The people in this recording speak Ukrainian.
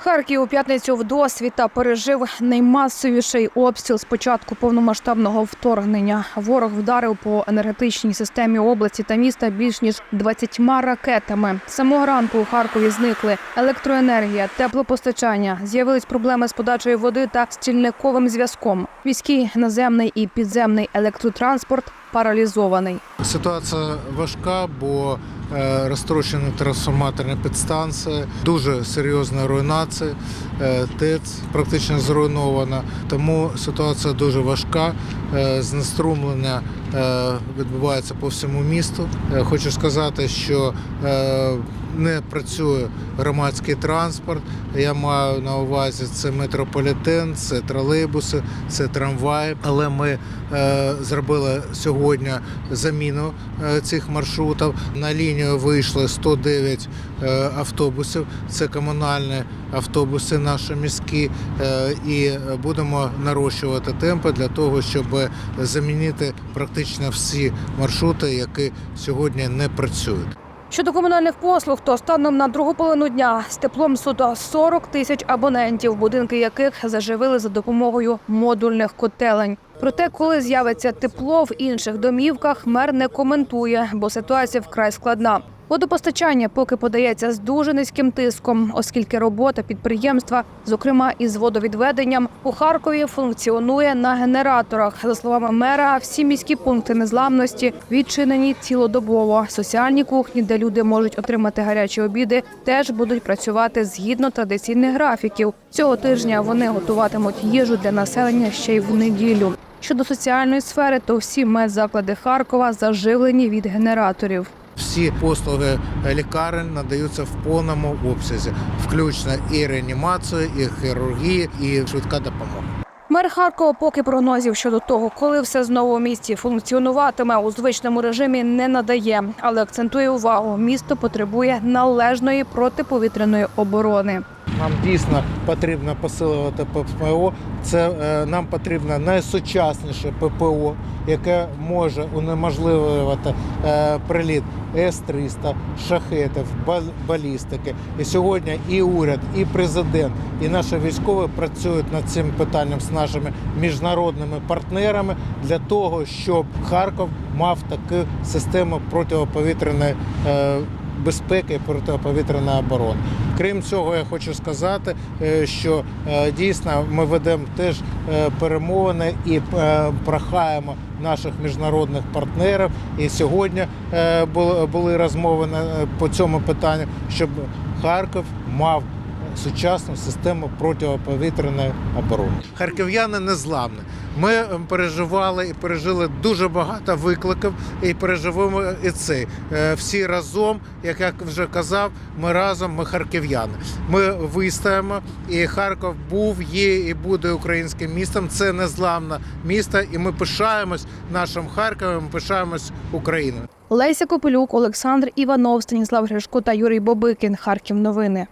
Харків у п'ятницю в досвіта пережив наймасовіший обстріл з початку повномасштабного вторгнення. Ворог вдарив по енергетичній системі області та міста більш ніж 20 ракетами. Самого ранку у Харкові зникли електроенергія, теплопостачання. З'явились проблеми з подачею води та стільниковим зв'язком. Міський наземний і підземний електротранспорт паралізований. Ситуація важка, бо е, розтрощені трансформаторні підстанції, дуже серйозна руйнація, е, ТЕЦ практично зруйнована. Тому ситуація дуже важка. Е, знеструмлення відбувається по всьому місту. Е, хочу сказати, що е, не працює громадський транспорт. Я маю на увазі це метрополітен, це тролейбуси, це трамваї. Але ми е, зробили сьогодні заміну е, цих маршрутів. На лінію вийшли 109 е, автобусів. Це комунальні автобуси, наші міські, е, і будемо нарощувати темпи для того, щоб замінити практично всі маршрути, які сьогодні не працюють. Щодо комунальних послуг, то станом на другу половину дня з теплом суто 40 тисяч абонентів, будинки яких заживили за допомогою модульних котелень. Проте, коли з'явиться тепло в інших домівках, мер не коментує, бо ситуація вкрай складна. Водопостачання поки подається з дуже низьким тиском, оскільки робота підприємства, зокрема із водовідведенням, у Харкові функціонує на генераторах. За словами мера, всі міські пункти незламності відчинені цілодобово. Соціальні кухні, де люди можуть отримати гарячі обіди, теж будуть працювати згідно традиційних графіків. Цього тижня вони готуватимуть їжу для населення ще й в неділю. Щодо соціальної сфери, то всі медзаклади Харкова заживлені від генераторів. Всі послуги лікарень надаються в повному обсязі, включно і реанімацію, і хірургії, і швидка допомога. Мер Харкова поки прогнозів щодо того, коли все знову в місті функціонуватиме у звичному режимі, не надає, але акцентує увагу, місто потребує належної протиповітряної оборони. Нам дійсно потрібно посилювати ППО. Це е, нам потрібно найсучасніше ППО, яке може унеможливувати е, приліт С-300, шахетів, ба- балістики. І сьогодні і уряд, і президент, і наші військові працюють над цим питанням з нашими міжнародними партнерами для того, щоб Харків мав таку систему протиповітряної е, безпеки протиповітряної оборони. Крім цього, я хочу сказати, е, що е, дійсно ми ведемо теж е, перемовини і прохаємо наших міжнародних партнерів. І сьогодні були- розмови по цьому питанню, щоб Харків мав сучасну систему протиповітряної оборони. Харків'яни незламні. Ми е, переживали і пережили дуже багато викликів, і переживемо і це. Е, Всі разом, як я вже казав, ми разом, ми харків'яни. Ми вистоїмо, і Харків був, є і буде українським містом. Це незламне місто, і ми пишаємось нашим Харковом, пишаємось Україною. Леся Копилюк, Олександр Іванов, Станіслав Гришко та Юрій Бобикін. Харків новини.